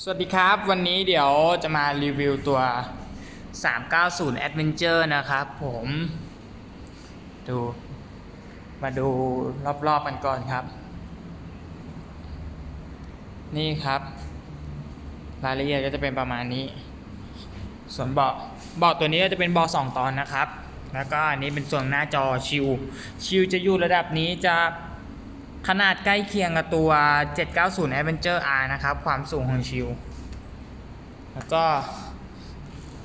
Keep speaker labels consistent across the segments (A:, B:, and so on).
A: สวัสดีครับ วันนี้เดี๋ยวจะมารีวิวตัว 390 Adventure นะครับผม ดู มาดูรอบๆกันก่อนครับ นี่ครับ รายละเอียดก็จะเป็นประมาณนี้ ส่วนเบาะเบาะตัวนี้ก็จะเป็นเบาะ2ตอนนะครับ แล้วก็อันนี้เป็นส่วนหน้าจอชิว ชิวจะอยู่ระดับนี้จะ ขนาดใกล้เคียงกับตัว 790 Adventure R นะครับ ความสูงของชิวแล้วก็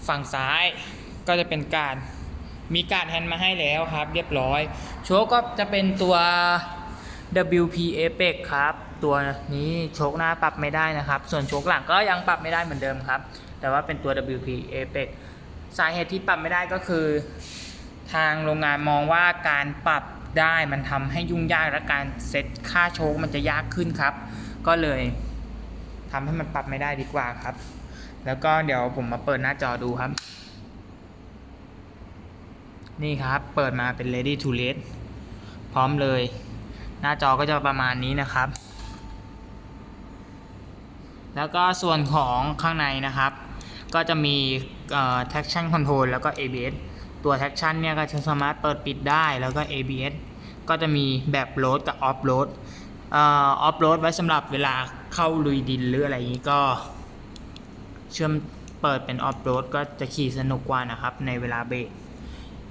A: ฝั่งซ้ายก็จะเป็นการมีการแฮนด์มาให้แล้วครับ เรียบร้อย โชคก็จะเป็นตัว WP Apex ครับ ตัวนี้โชคหน้าปรับไม่ได้นะครับ ส่วนโชคหลังก็ยังปรับไม่ได้เหมือนเดิมครับ แต่ว่าเป็นตัว WP Apex สาเหตุที่ปรับไม่ได้ก็คือ ทางโรงงานมองว่าการปรับ ได้ มันทำให้ยุ่งยากและการเซตค่าโชคมันจะยากขึ้นครับ ก็เลยทำให้มันปรับไม่ได้ดีกว่าครับ แล้วก็เดี๋ยวผมมาเปิดหน้าจอดูครับ นี่ครับเปิดมาเป็น ready to rest พร้อมเลย หน้าจอก็จะประมาณนี้นะครับ แล้วก็ส่วนของข้างในนะครับ ก็จะมี traction control แล้วก็ ABS ตัว traction เนี่ยก็จะสามารถเปิดปิดได้แล้วก็ ABS ก็จะมีแบบ road กับ off road เอ่อ off road ไว้สำหรับเวลาเข้าลุยดินหรืออะไรอย่างนี้ก็ เชื่อมเปิดเป็น off road ก็จะขี่สนุกกว่านะครับในเวลาเบรก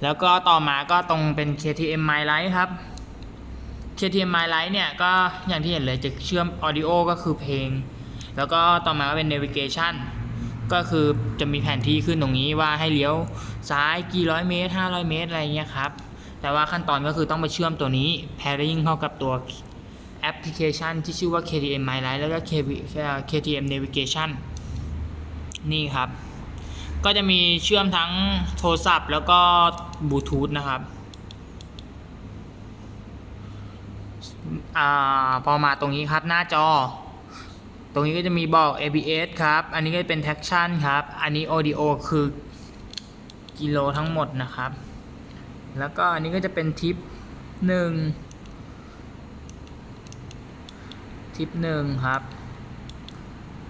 A: แล้วก็ต่อมาก็ตรงเป็น KTM My Light ครับ KTM My Light เนี่ยก็อย่างที่เห็นเลยจะเชื่อม audio ก็คือเพลง แล้วก็ต่อมาก็เป็น navigation ก็คือจะมีแผนที่ขึ้นตรงนี้ว่าให้เลี้ยวซ้ายกี่ร้อยเมตร500 เมตรอะไรเงี้ยครับ แต่ว่าขั้นตอนก็คือต้องไปเชื่อมตัวนี้ pairing เข้ากับตัวแอปพลิเคชันที่ชื่อว่า KTM My Life แล้วก็ KTM Navigation นี่ครับ ก็จะมีเชื่อมทั้งโทรศัพท์แล้วก็บลูทูธนะครับอพอมาตรงนี้ครับหน้าจอ ตรงนี้ก็จะมีบอก ABS ครับ อันนี้ก็เป็น traction ครับ อันนี้ audio คือกิโลทั้งหมดนะครับ แล้วก็อันนี้ก็จะเป็นทิปหนึ่งทิปหนึ่งครับ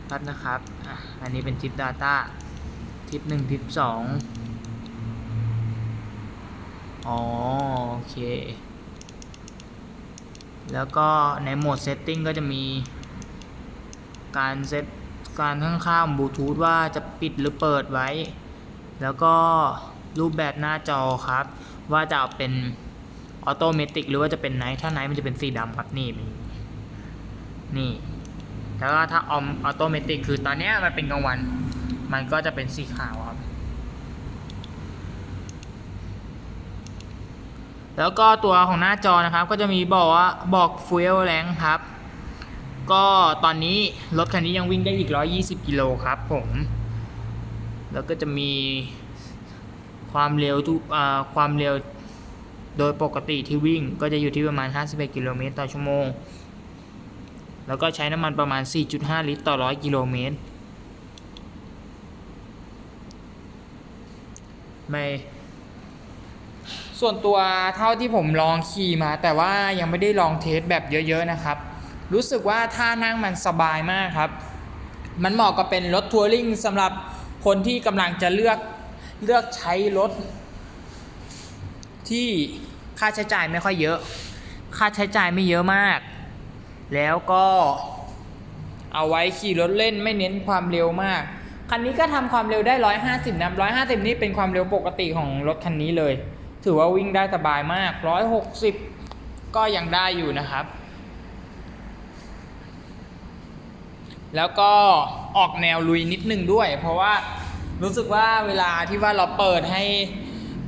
A: ครับนะครับอันนี้เป็นทิป Data ทิปหนึ่งทิปสองอ๋อโอเค แล้วก็ในโหมด Setting ก็จะมีการเซตการข้างข้ามบลูทูธว่าจะปิดหรือเปิดไว้ แล้วก็รูปแบบหน้าจอครับ ว่าจะเอาเป็นออโตเมติกหรือว่าจะเป็นไนท์ถ้าไนท์มันจะเป็นสีดำครับนี่นี่ แล้วก็ถ้าออมออโตเมติกคือตอนนี้มันเป็นกลางวัน มันก็จะเป็นสีขาวครับ แล้วก็ตัวของหน้าจอนะครับ ก็จะมีบอกว่าบอกฟูเอลแรงครับ ก็ตอนนี้รถคันนี้ยังวิ่งได้อีก 120 กิโลครับผม แล้วก็จะมี ความเร็วทุกความเร็วโดยปกติที่วิ่งก็จะอยู่ที่ประมาณ 51 กิโลเมตรต่อชั่วโมง แล้วก็ใช้น้ำมันประมาณ 4.5 ลิตรต่อ 100 กิโลเมตร ไม่ ส่วนตัวเท่าที่ผมลองขี่มา แต่ว่ายังไม่ได้ลองเทสแบบเยอะ ๆ นะครับ รู้สึกว่าท่านั่งมันสบายมากครับ มันเหมาะกับเป็นรถทัวริงสำหรับคนที่กำลังจะเลือก เลือกใช้รถ ที่ค่าใช้จ่ายไม่ค่อยเยอะ ค่าใช้จ่ายไม่เยอะมาก แล้วก็เอาไว้ขี่รถเล่นไม่เน้นความเร็วมาก คันนี้ก็ทำความเร็วได้ 150นะ150 นี่เป็นความเร็วปกติของรถคันนี้เลย ถือว่าวิ่งได้สบายมาก 160 ก็ยังได้อยู่นะครับ แล้วก็ออกแนวลุยนิดนึงด้วย เพราะว่า รู้สึกว่าเวลาที่ว่าเราเปิดให้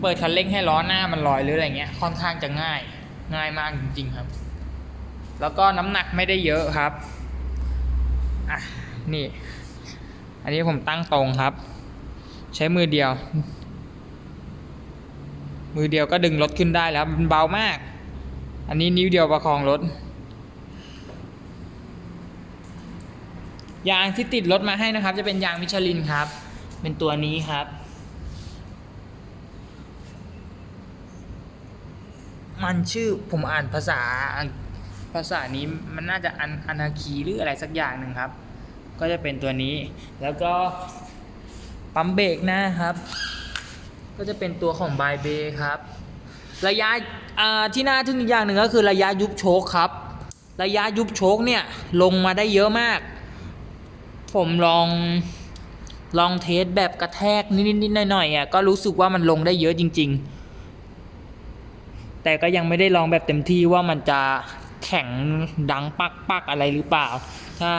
A: เปิดคันเร่งให้ล้อหน้ามันลอยหรืออะไรเงี้ยค่อนข้างจะง่ายง่ายมากจริง ๆครับ แล้วก็น้ำหนักไม่ได้เยอะครับอะนี่ อันนี้ผมตั้งตรงครับ ใช้มือเดียว มือเดียวก็ดึงรถขึ้นได้แล้วมันเบามาก อันนี้นิ้วเดียวประคองรถยางที่ติดรถมาให้นะครับ จะเป็นยางมิชลินครับ เป็นตัวนี้ครับ มันชื่อผมอ่านภาษาภาษานี้มันน่าจะอันอนาคีหรืออะไรสักอย่างหนึ่งครับ ก็จะเป็นตัวนี้ แล้วก็ปั๊มเบรกหนะครับ ก็จะเป็นตัวของบายเบครับ ระยะที่น่าทึ่งอีกอย่างหนึ่งก็คือระยะยุบโชคครับ ระยะยุบโชคเนี่ยลงมาได้เยอะมาก ผมลอง ลองเทสแบบกระแทกนิดๆหน่อยๆอะก็รู้สึกว่ามันลงได้เยอะจริง ๆ แต่ก็ยังไม่ได้ลองแบบเต็มที่ว่ามันจะแข็งดังปักปักๆอะไรหรือเปล่า ถ้า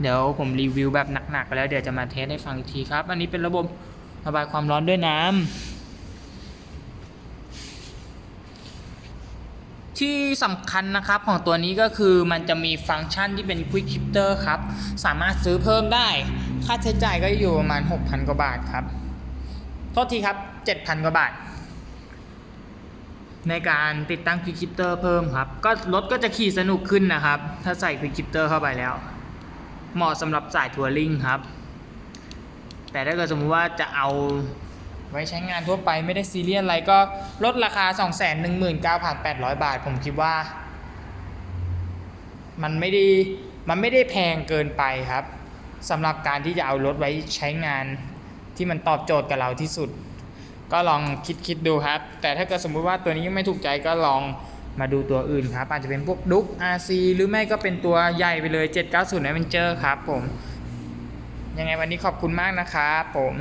A: เดี๋ยวผมรีวิวแบบหนักๆแล้วเดี๋ยวจะมาเทสให้ฟังอีกทีครับ อันนี้เป็นระบบระบายความร้อนด้วยน้ำที่สำคัญนะครับของตัวนี้ก็คือมันจะมีฟังก์ชันที่เป็น Quick Shifter ครับ สามารถซื้อเพิ่มได้ ค่าใช้จ่ายก็อยู่ประมาณ 6,000 กว่าบาทครับ โทษทีครับ 7,000 กว่าบาท ในการติดตั้ง Quick Shifter เพิ่มครับ ก็รถก็จะขี่สนุกขึ้นนะครับ ถ้าใส่ Quick Shifter เข้าไปแล้ว เหมาะสำหรับสายทัวริงครับ แต่ถ้าเกิดสมมติว่าจะเอาไว้ใช้งานทั่วไปไม่ได้ซีเรียสอะไรก็ลดราคา 219,800 บาท ผมคิดว่า มันไม่ได้มันไม่ได้แพงเกินไปครับ สำหรับการที่จะเอารถไว้ใช้งานที่มันตอบโจทย์กับเราที่สุด ก็ลองคิดคิดดูครับ แต่ถ้าเกิดสมมุติว่าตัวนี้ยังไม่ถูกใจก็ลองมาดูตัวอื่นครับ อาจจะเป็นพวกดุ๊ก RC หรือไม่ก็เป็นตัวใหญ่ไปเลย 790 Adventure ครับผม ยังไงวันนี้ขอบคุณมากนะครับผม